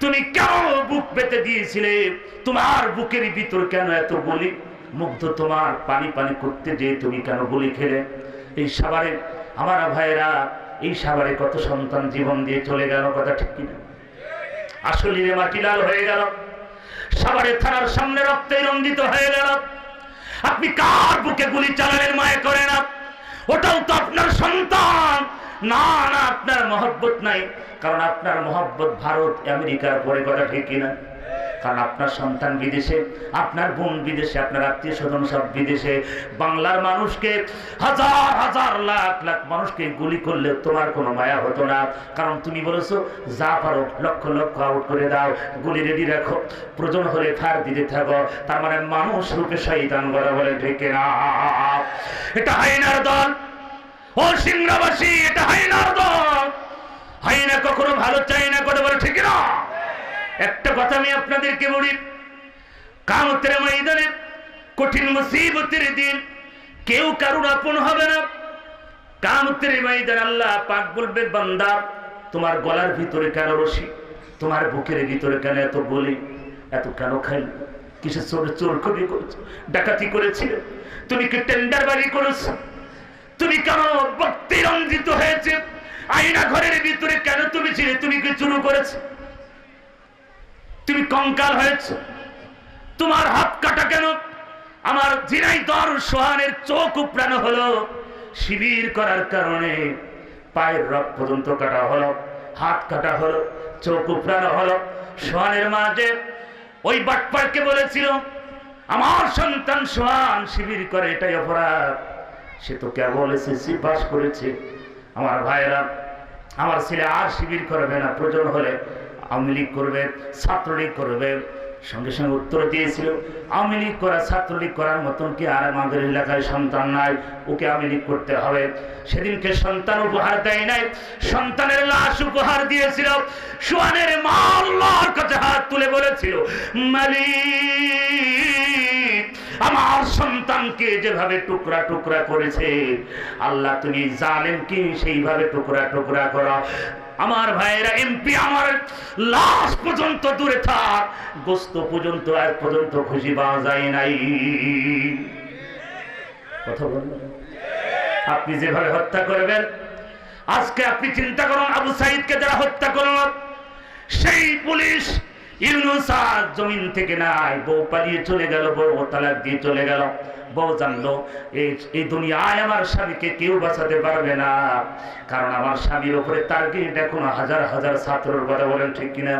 তুমি কেন বুক পেতে দিয়েছিলে? তোমার বুকের ভিতর কেন এত বলি? মুগ্ধ তোমার পানি পানি করতে যে তুমি কেন বলি খেলে? এই সাবারে আমার ভাইয়েরা, এই সাবারে কত সন্তান জীবন দিয়ে চলে গেল, কথা ঠিক কিনা? আসলে মাটি লাল হয়ে গেল। সাবারে থানার সামনে রক্তে রঞ্জিত হয়ে গেল। আপনি কার বুকে গুলি চালালেন, মায়ে করে না? ওটাও তো আপনার সন্তান। না না, আপনার মহব্বত নাই। কারণ আপনার মহব্বত ভারত, আমেরিকার পরে কথা ঠিক কিনা? কারণ আপনার সন্তান বিদেশে, আপনার বোন বিদেশে, আপনার আত্মীয় স্বজন সব বিদেশে। বাংলার মানুষকে, হাজার হাজার লাখ লাখ মানুষকে গুলি করলে তোমার কোনো মায়া হতো না। কারণ তুমি বলেছ, যা পারো, লক্ষ লক্ষ আউট করে দাও। গুলি রেডি রাখো। প্রয়োজন হলে ফার দিতে থাকো। তার মানে মানুষ রূপে করা বলে ঢেকে না এটা হাইনার দল। ও সিংরাবাসী এটা হাইনার দল হাইনা কখনো ভালো চাই না, কথা বলে ঠিক না। একটা কথা আমি আপনাদেরকে বলি, কামতের ময়দানে কঠিন মুসিবতের দিন কেউ কারুর আপন হবে না। কামতের ময়দান আল্লাহ পাক বলবে, বান্দা, তোমার গলার ভিতরে কেন রশি? তোমার বুকের ভিতরে কেন এত গলি এত কেন খাইল কিসের চোর চোর কবি করেছ? ডাকাতি করেছিলে? তুমি কি টেন্ডার বাড়ি করেছ? তুমি কেন ভক্তি রঞ্জিত হয়েছে? আইনা ঘরের ভিতরে কেন তুমি ছিলে? তুমি কি চুরু করেছ? তুমি কঙ্কাল হয়েছ? তোমার হাত কাটা কেন? আমার জিনাই দর সোহানের চোখ উপড়ানো হলো। শিবির করার কারণে পায়ের রক পর্যন্ত কাটা হলো, হাত কাটা হলো, চোখ উপড়ানো হলো। সোহানের মাঝে ওই বাটপারকে বলেছিল, আমার সন্তান সোহান শিবির করে, এটাই অপরাধ। সে তো কেবল এসএসসি পাস করেছে। আমার ভাইয়েরা, আমার ছেলে আর শিবির করবে না, প্রয়োজন হলে আওয়ামী লীগ করবে, ছাত্রলীগ করবে। সঙ্গে সঙ্গে উত্তর দিয়েছিল, আওয়ামী লীগ করা, ছাত্রলীগ করার মতন কি আর আমাদের এলাকায় সন্তান নাই? ওকে আওয়ামী লীগ করতে হবে। সেদিনকে সন্তান উপহার দেয় নাই, সন্তানের লাশ উপহার দিয়েছিল। সোয়ানের মা কাছে হাত তুলে বলেছিল, মালিক আমার সন্তানকে যেভাবে টুকরা টুকরা করেছে, আল্লাহ তুমি জানেন কি সেইভাবে টুকরা টুকরা করো। আমার ভাইয়েরা, এমপি আমার লাশ পর্যন্ত দূরে থাক, গোস্ত পর্যন্ত আজ পর্যন্ত খুশি পাওয়া যায় নাই। কথা বলবেন আপনি যেভাবে হত্যা করবেন, আজকে আপনি চিন্তা করুন, আবু সাইদকে যারা হত্যা করল, সেই পুলিশ জমিন থেকে নাই। বউ পালিয়ে চলে গেল, বউ তালাক দিয়ে চলে গেল। বউ জানলো এই দুনিয়ায় আমার স্বামীকে কেউ বাঁচাতে পারবে না। কারণ আমার স্বামীর উপরে টার্গেট এখন হাজার হাজার ছাত্রর কথা বলেন ঠিক কিনা?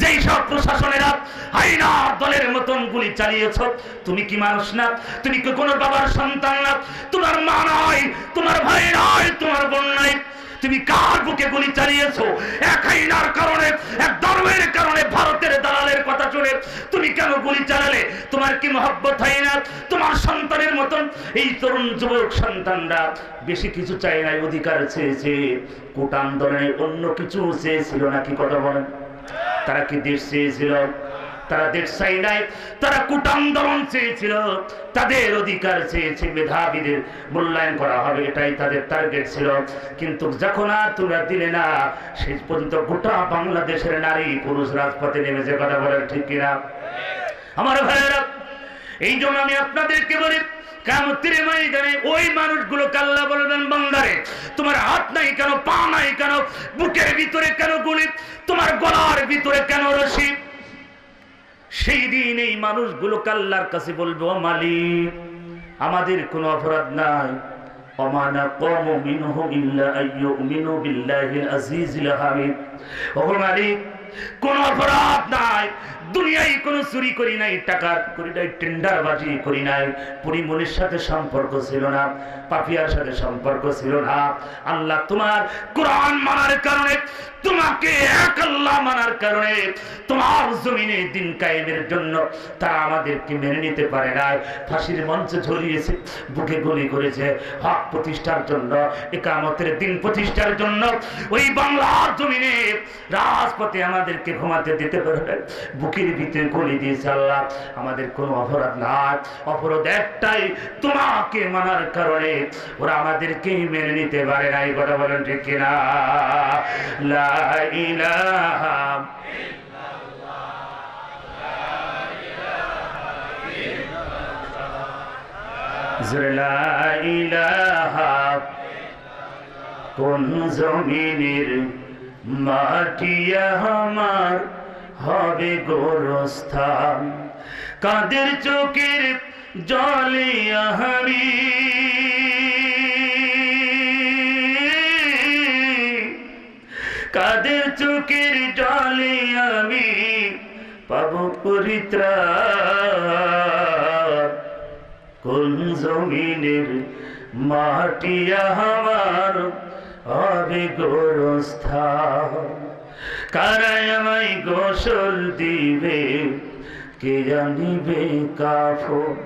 যেই সব প্রশাসনেরা হাইনা দলের মতন গুলি চালিয়েছ, তুমি কি মানুষ না? তুমি কি কোনো বাবার সন্তান না? তোমার মা নয় তোমার ভাই নয় তোমার বোন নয় তুমি কার বুকে গুলি চালিয়েছো? এক হাইনার কারণে, এক ধর্মের কারণে ভারতের দালালের কথা শুনে তুমি কেন গুলি চালালে? তোমার কি মহব্বত হয় না? তোমার সন্তানের মতন? এই তরুণ যুবক সন্তানরা বেশি কিছু চায় নাই অধিকার চেয়েছে। কোটা অন্য কিছু চেয়েছিল নাকি, কথা বলেন। তারা কি দেশ চেয়েছিল? তারা দেশ চাই নাই, তারা কুট আন্দোলন চেয়েছিল, তাদের অধিকার চেয়েছে মেধাবীদের মূল্যায়ন করা হবে, এটাই তাদের টার্গেট ছিল। কিন্তু যখন আর তোমরা দিলে না শেষ পর্যন্ত গোটা বাংলাদেশের নারী পুরুষ রাজপথে নেমেছে, কথা বলেন ঠিক কিনা? আমার ভাইয়েরা, এই জন্য আমি আপনাদেরকে বলি ওই মানুষগুলো কাল্লা বলবেন বান্দারে, তোমার হাত নাই কেন, পা নাই কেন, বুকের ভিতরে কেন গুলি, তোমার গলার ভিতরে কেন রশি? সেই দিন এই মানুষগুলো কাল্লার কাছে বলবে, ও মালিক, আমাদের কোনো অপরাধ নাই। কোন অপরাধ নাই। দুনিয়ায় কোনো চুরি করি নাই টাকা করি নাই, টেন্ডার বাজি করি নাই পরিমনির সাথে সম্পর্ক ছিল না, পাপিয়ার সাথে সম্পর্ক ছিল না। আল্লাহ তোমার কোরআন মানার কারণে, তোমাকে এক আল্লাহ মানার কারণে, তোমার জমিনে দিন কায়েমের জন্য তারা আমাদেরকে মেনে নিতে পারে না ফাঁসির মঞ্চে ঝরিয়েছে বুকে গুলি করেছে, হক প্রতিষ্ঠার জন্য, একামতের দিন প্রতিষ্ঠার জন্য, ওই বাংলার জমিনে রাজপথে আমাদেরকে ঘুমাতে দিতে পারবে শাস্তির ভিতরে গলি দিয়েছে আল্লাহ আমাদের কোনো অপরাধ নাই। অপরাধ একটাই, তোমাকে মানার কারণে ওরা আমাদেরকে মেনে নিতে পারে না, এই কথা বলেন ঠিক কিনা? কোন জমিনের মাটি আমার? হবে গোরস্থান। কাদের চোখের জলে আহারি? কাদের চোখের জলে আমি পাব পরিত্রাণ? কোন জমিনের মাটি আমার হবে গোরস্থান? কারায় আমায় গোসল দিবে, কে জানিবে কাফন?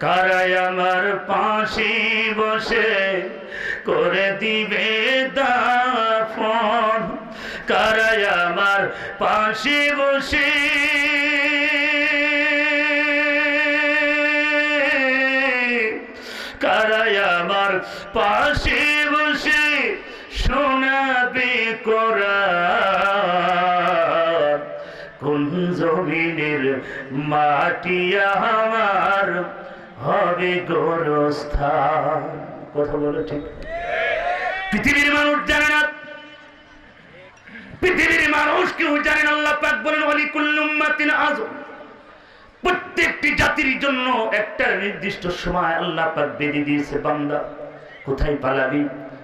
কারায় আমার পাশে বসে করে দিবে দাফন। কারায় আমার পাশে বসে কারায় আমার পাশে বসে শোনাবে কোরআন। জমিনের মাটি আমার হবে গোরস্থান। কথা বলে ঠিক। পৃথিবীর মানুষ জানে না। পৃথিবীর মানুষ কেউ জানে না, আল্লাহ পাক বলেন ওয়ালি কুল্লুম্মাতিন আজম প্রত্যেকটি জাতির জন্য একটা নির্দিষ্ট সময় আল্লাহ পাক বেঁধে দিয়েছে, বান্দা, কোথায় পালাবি?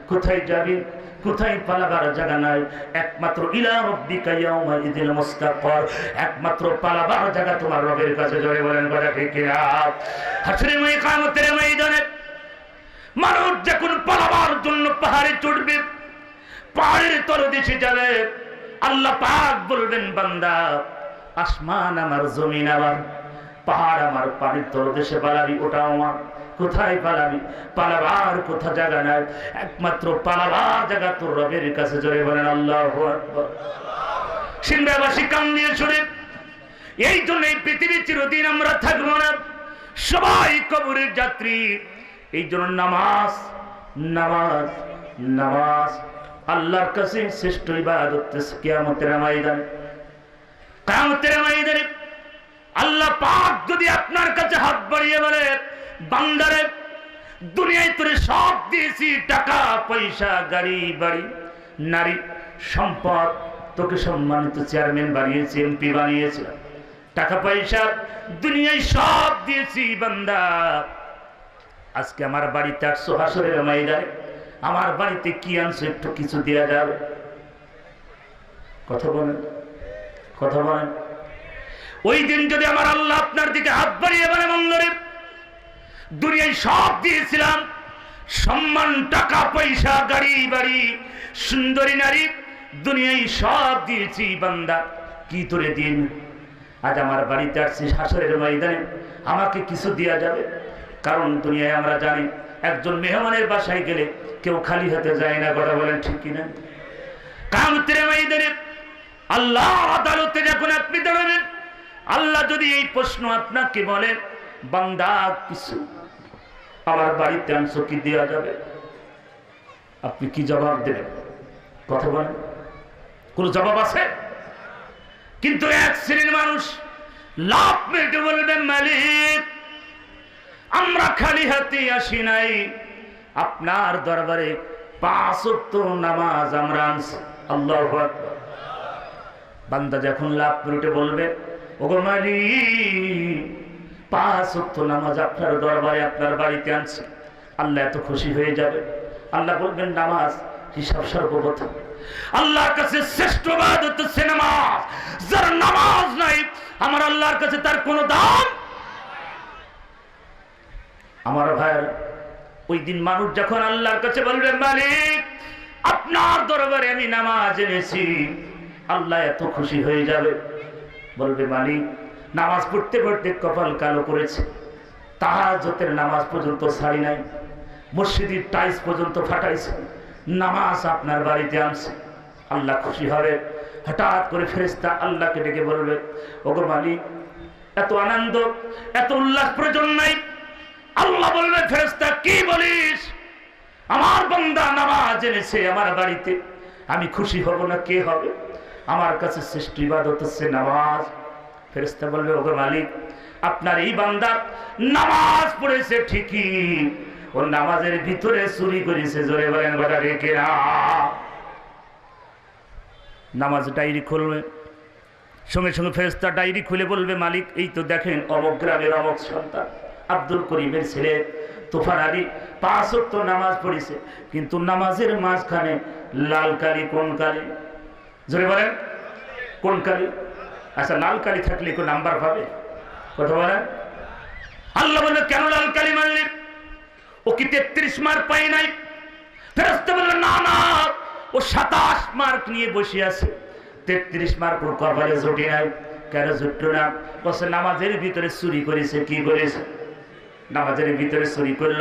কোথায় যাবি? কোথায় পালাবার জায়গা নাই? একমাত্র ইলা রব্বিকা ইয়াউমা ইদিল মুস্তাকর। একমাত্র পালাবার জায়গা তোমার রবের কাছে। জোরে বলেন কথা ঠিক কিনা? হাসরে কিয়ামতের ময়দানে মানুষ যখন পালাবার জন্য পাহাড়ে চড়বে, পাহাড়ের তলদেশে যাবে, আল্লাহ পাক বলবেন, বান্দা, আসমান আমার, জমিন আমার, পাহাড় আমার, পানির তলদেশে পালাবি ওটা আমার। কোথায় পালাবি? পালাবার কোথা জায়গা নাই? একমাত্র পালাবার জায়গা তোর রবের কাছে। জোরে বলেন, আল্লাহ সিংহাবাসী কান দিয়ে শুনে, এই জন্য এই পৃথিবী চিরদিন আমরা থাকব না। সবাই কবরের যাত্রী। এই জন্য নামাজ নামাজ নামাজ। আল্লাহর কাছে শ্রেষ্ঠ ইবাদত কিয়ামতের ময়দানে। কিয়ামতের ময়দানে আল্লাহ পাক যদি আপনার কাছে হাত বাড়িয়ে বলে বান্দারে, দুনিয়ায় তোরে সব দিয়েছি, টাকা, পয়সা, গাড়ি, বাড়ি, নারী, সম্পদ। তোকে সম্মানিত চেয়ারম্যান বানিয়েছে, এমপি বানিয়েছে টাকা, পয়সা, দুনিয়ায় সব দিয়েছি, বান্দা। আজকে আমার বাড়িতে একশো হাসরের ময়দানে। আমার বাড়িতে কি আনছো একটু কিছু দেওয়া যাবে? কথা বলেন কথা বলেন। ওই দিন যদি আমার আল্লাহ আপনার দিকে হাত বাড়িয়ে বলে মঙ্গলে দুনিয়ায় সব দিয়েছিলাম। সম্মান, টাকা, পয়সা, গাড়ি, বাড়ি, সুন্দরী, নারী, দুনিয়ায় সব দিয়েছি বান্দা। কি তোরে দিন? আজ আমার বাড়িতে আসছি শাশুড়ের ময়দানে। আমাকে কিছু দেওয়া যাবে? কারণ দুনিয়ায় আমরা জানি, একজন মেহমানের বাসায় গেলে কেউ খালি হাতে যায় না, কথা বলেন ঠিক কিনা? কামতের ময়দানে আল্লাহ আদালতে যখন আপনি দাঁড়াবেন, আল্লাহ যদি এই প্রশ্ন আপনাকে বলেন বান্দা, কিছু আমার বাড়িতে আনছো কি দেওয়া যাবে? আপনি কি জবাব দেবেন? কথা বলেন। কোন জবাব আছে? কিন্তু এক শ্রেণির মানুষ লাভ মেটে বলবেন মালিক, আমরা খালি হাতে আসি নাই। আপনার দরবারে পাঁচ নামাজ আমরা আনছি। আল্লাহ বান্দা যখন লাভ মেটে বলবে, ওগো মালিক পাঁচ ওয়াক্ত নামাজ আপনার দরবারে, আপনার বাড়িতে আনছি। আল্লাহ এত খুশি হয়ে যাবে। আল্লাহ বলবেন, নামাজ হিসাব সর্বপ্রথম। আল্লাহর কাছে শ্রেষ্ঠ হচ্ছে নামাজ। যার নামাজ নাই, আমার আল্লাহর কাছে তার কোনো দাম আমার ভাইয়ের, ওই দিন মানুষ যখন আল্লাহর কাছে বলবে, মালিক, আপনার দরবারে আমি নামাজ এনেছি, আল্লাহ এত খুশি হয়ে যাবে। বলবে, মালিক নামাজ পড়তে পড়তে কপাল কালো করেছে। তাহাজতের নামাজ পর্যন্ত ছাড়ি নাই। মসজিদের টাইস পর্যন্ত ফাটাইছে। নামাজ আপনার বাড়িতে আনছে। আল্লাহ খুশি হবে। হঠাৎ করে ফেরেস্তা আল্লাহকে ডেকে বলবে, ওগো মালিক, এত আনন্দ, এত উল্লাস প্রয়োজন নাই। আল্লাহ বলবে ফেরেস্তা কি বলিস? আমার বন্দা নামাজ এনেছে আমার বাড়িতে। আমি খুশি হব না, কে হবে? আমার কাছে শ্রেষ্ঠ ইবাদত হচ্ছে নামাজ। ফেরেস্তা বলবে, ওগো মালিক, আপনার এই বান্দা নামাজ পড়েছে ঠিকই, ও নামাজের ভিতরে চুরি করেছে, জোরে বলেন কথা রেখে নামাজ ডায়েরি খুলবে, সঙ্গে সঙ্গে ফেরেস্তা ডায়েরি খুলে বলবে, মালিক, এই তো দেখেন অমক গ্রামের অমক সন্তান, আব্দুল করিমের ছেলে, তুফান আলী, পাঁচ তো নামাজ পড়েছে, কিন্তু নামাজের মাঝখানে লাল কালি, কোন কালি? জোরে বলেন, কোন কালি? আচ্ছা লাল কালি থাকলে কোন নাম্বার পাবে? কথা বলেন। আল্লাহ বলল, কেন লাল কালি মারলি ও কি তেত্রিশ মার্ক পাই নাই? ফেরস্তে বলল, না না, ও সাতাশ মার্ক নিয়ে বসে আছে। তেত্রিশ মার্ক ওর কপালে জুটি নাই, কেন জুটলো না? বসে নামাজের ভিতরে চুরি করেছে, কি করেছে? নামাজের ভিতরে চুরি করল।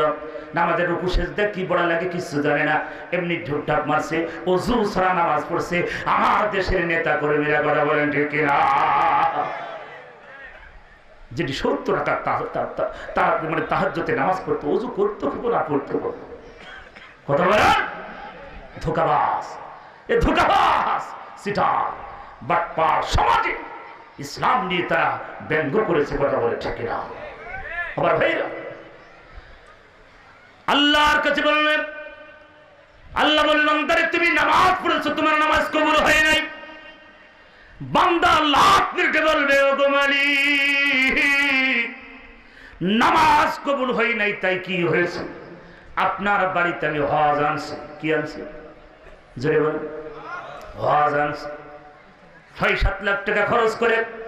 নামাজের রুকু, সেজদা কি বড় লাগে কিছু জানে না। এমনি ঢুকঢাক মারছে, অজু ছাড়া নামাজ পড়ছে। আমার দেশের নেতা কর্মীরা কথা বলেন, ঠিক কিনা যেটি সত্য না তার তার- মানে তাহাজ্জতে নামাজ পড়তো, অজু করতো কি না পড়তো কথা বলেন? ধোকাবাস এ ধোকাবাস সিটা বাটপার সমাজে ইসলাম নিয়ে তারা ব্যঙ্গ করেছে, কথা বলে, ঠিক না? আবার ভাইরা আল্লাহর কাছে বললেন, আল্লাহ বললেন তুমি নামাজ পড়েছো, তোমার নামাজ কবুল হয় নাই। বান্দা লাখ মিনিটে বলবে ও গোমালি নামাজ কবুল হয় নাই, তাই কি হয়েছে? আপনার বাড়িতে আমি হজ আনছি। কি আনছি? জোরে বলুন। হজ আনছি। ছয় সাত লাখ টাকা খরচ করে